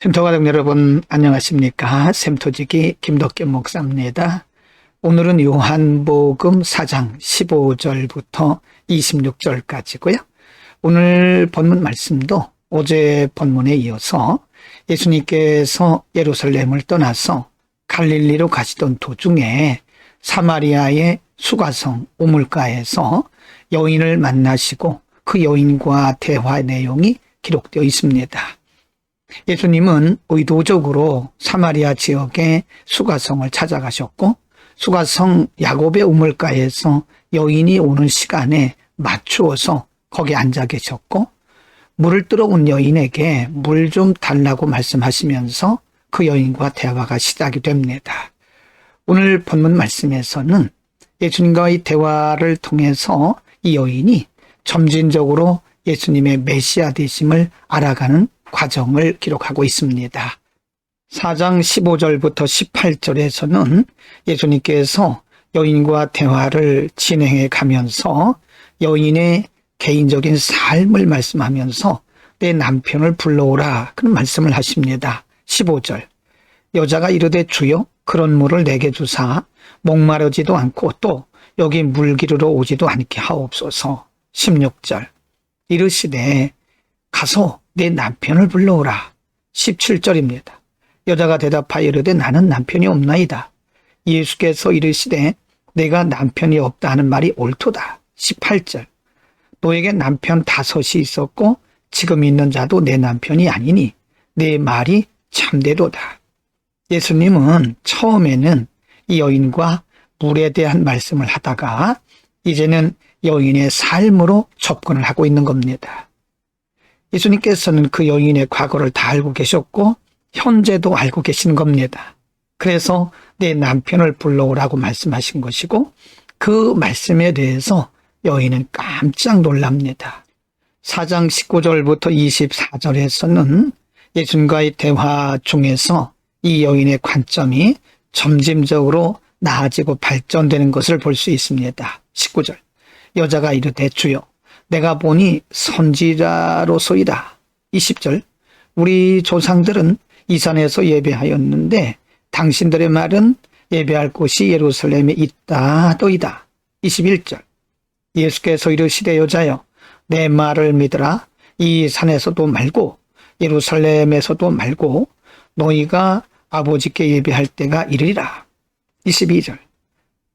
샘토 가족 여러분 안녕하십니까 샘토지기 김덕기 목사입니다. 오늘은 요한복음 4장 15절부터 26절까지고요. 오늘 본문 말씀도 어제 본문에 이어서 예수님께서 예루살렘을 떠나서 갈릴리로 가시던 도중에 사마리아의 수가성 우물가에서 여인을 만나시고 그 여인과 대화 내용이 기록되어 있습니다. 예수님은 의도적으로 사마리아 지역의 수가성을 찾아가셨고 수가성 야곱의 우물가에서 여인이 오는 시간에 맞추어서 거기 앉아 계셨고 물을 들어온 여인에게 물 좀 달라고 말씀하시면서 그 여인과 대화가 시작이 됩니다. 오늘 본문 말씀에서는 예수님과의 대화를 통해서 이 여인이 점진적으로 예수님의 메시아 되심을 알아가는 과정을 기록하고 있습니다. 4장 15절부터 18절에서는 예수님께서 여인과 대화를 진행해 가면서 여인의 개인적인 삶을 말씀하면서 내 남편을 불러오라 그런 말씀을 하십니다. 15절 여자가 이르되 주여 그런 물을 내게 주사 목마르지도 않고 또 여기 물 기르러 오지도 않게 하옵소서. 16절 이르시되 가서 내 남편을 불러오라. 17절입니다. 여자가 대답하여 이르되 나는 남편이 없나이다. 예수께서 이르시되 내가 남편이 없다 하는 말이 옳도다. 18절 너에게 남편 다섯이 있었고 지금 있는 자도 내 남편이 아니니 내 말이 참되도다. 예수님은 처음에는 이 여인과 물에 대한 말씀을 하다가 이제는 여인의 삶으로 접근을 하고 있는 겁니다. 예수님께서는 그 여인의 과거를 다 알고 계셨고 현재도 알고 계신 겁니다. 그래서 내 남편을 불러오라고 말씀하신 것이고 그 말씀에 대해서 여인은 깜짝 놀랍니다. 4장 19절부터 24절에서는 예수님과의 대화 중에서 이 여인의 관점이 점진적으로 나아지고 발전되는 것을 볼 수 있습니다. 19절 여자가 이르되 주여 내가 보니 선지자로소이다. 20절 우리 조상들은 이 산에서 예배하였는데 당신들의 말은 예배할 곳이 예루살렘에 있다도이다. 21절 예수께서 이르시되 여자여 내 말을 믿으라 이 산에서도 말고 예루살렘에서도 말고 너희가 아버지께 예배할 때가 이르리라. 22절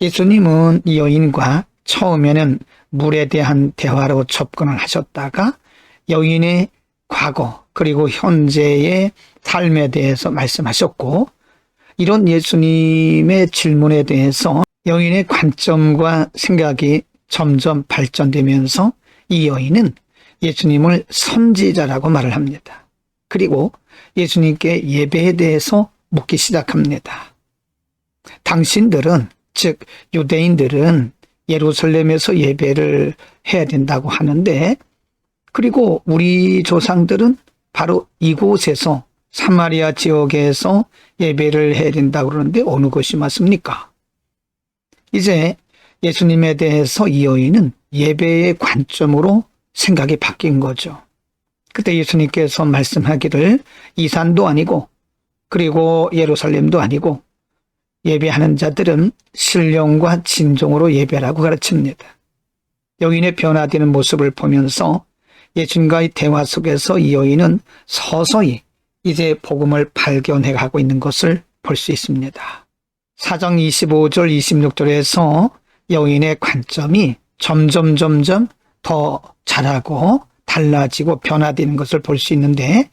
예수님은 이 여인과 처음에는 물에 대한 대화로 접근을 하셨다가 여인의 과거 그리고 현재의 삶에 대해서 말씀하셨고 이런 예수님의 질문에 대해서 여인의 관점과 생각이 점점 발전되면서 이 여인은 예수님을 선지자라고 말을 합니다. 그리고 예수님께 예배에 대해서 묻기 시작합니다. 당신들은 즉 유대인들은 예루살렘에서 예배를 해야 된다고 하는데 그리고 우리 조상들은 바로 이곳에서 사마리아 지역에서 예배를 해야 된다고 그러는데 어느 것이 맞습니까? 이제 예수님에 대해서 이 여인은 예배의 관점으로 생각이 바뀐 거죠. 그때 예수님께서 말씀하기를 이 산도 아니고 그리고 예루살렘도 아니고 예배하는 자들은 신령과 진정으로 예배라고 가르칩니다. 여인의 변화되는 모습을 보면서 예수님과의 대화 속에서 이 여인은 서서히 이제 복음을 발견해 가고 있는 것을 볼 수 있습니다. 사정 25절 26절에서 여인의 관점이 점점 점점 더 자라고 달라지고 변화되는 것을 볼 수 있는데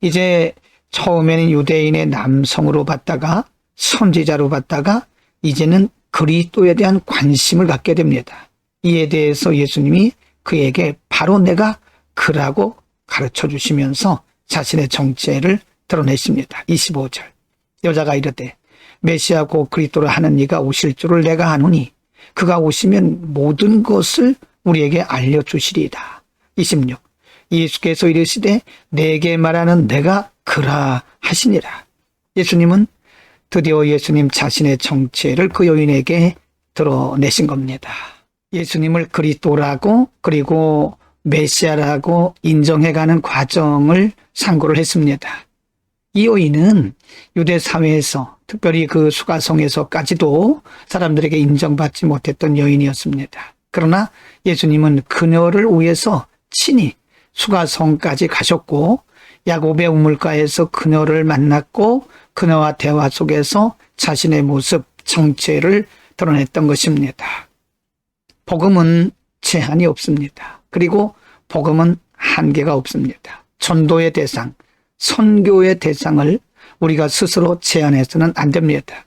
이제 처음에는 유대인의 남성으로 봤다가 선지자로 봤다가 이제는 그리스도에 대한 관심을 갖게 됩니다. 이에 대해서 예수님이 그에게 바로 내가 그라고 가르쳐 주시면서 자신의 정체를 드러내십니다. 25절. 여자가 이르되 메시아 고 그리스도를 하는 이가 오실 줄을 내가 아노니 그가 오시면 모든 것을 우리에게 알려 주시리이다. 26. 예수께서 이르시되 내게 말하는 내가 그라 하시니라. 예수님은 드디어 예수님 자신의 정체를 그 여인에게 드러내신 겁니다. 예수님을 그리스도라고 그리고 메시아라고 인정해가는 과정을 상고를 했습니다. 이 여인은 유대 사회에서 특별히 그 수가성에서까지도 사람들에게 인정받지 못했던 여인이었습니다. 그러나 예수님은 그녀를 위해서 친히 수가성까지 가셨고 야곱의 우물가에서 그녀를 만났고 그녀와 대화 속에서 자신의 모습, 정체를 드러냈던 것입니다. 복음은 제한이 없습니다. 그리고 복음은 한계가 없습니다. 전도의 대상, 선교의 대상을 우리가 스스로 제한해서는 안 됩니다.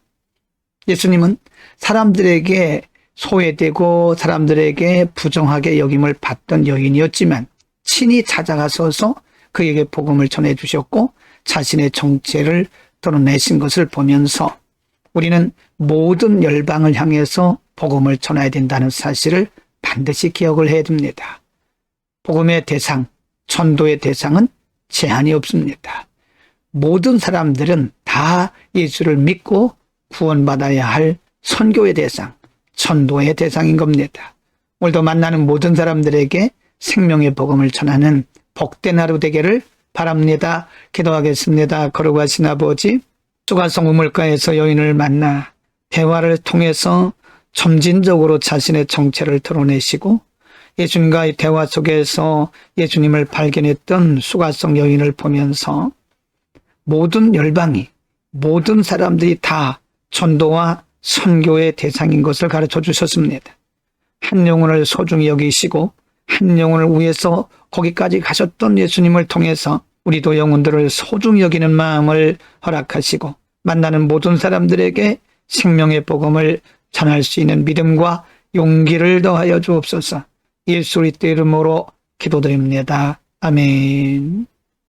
예수님은 사람들에게 소외되고 사람들에게 부정하게 여김을 받던 여인이었지만 친히 찾아가서서 그에게 복음을 전해 주셨고 자신의 정체를 드러내신 것을 보면서 우리는 모든 열방을 향해서 복음을 전해야 된다는 사실을 반드시 기억을 해야 됩니다. 복음의 대상, 전도의 대상은 제한이 없습니다. 모든 사람들은 다 예수를 믿고 구원받아야 할 선교의 대상, 전도의 대상인 겁니다. 오늘도 만나는 모든 사람들에게 생명의 복음을 전하는 복된 하루 되기를 바랍니다. 기도하겠습니다. 거룩하신 아버지, 수가성 우물가에서 여인을 만나 대화를 통해서 점진적으로 자신의 정체를 드러내시고 예수님과의 대화 속에서 예수님을 발견했던 수가성 여인을 보면서 모든 열방이 모든 사람들이 다 전도와 선교의 대상인 것을 가르쳐 주셨습니다. 한 영혼을 소중히 여기시고 한 영혼을 위해서 거기까지 가셨던 예수님을 통해서 우리도 영혼들을 소중히 여기는 마음을 허락하시고 만나는 모든 사람들에게 생명의 복음을 전할 수 있는 믿음과 용기를 더하여 주옵소서. 예수 그리스도 이름으로 기도드립니다. 아멘.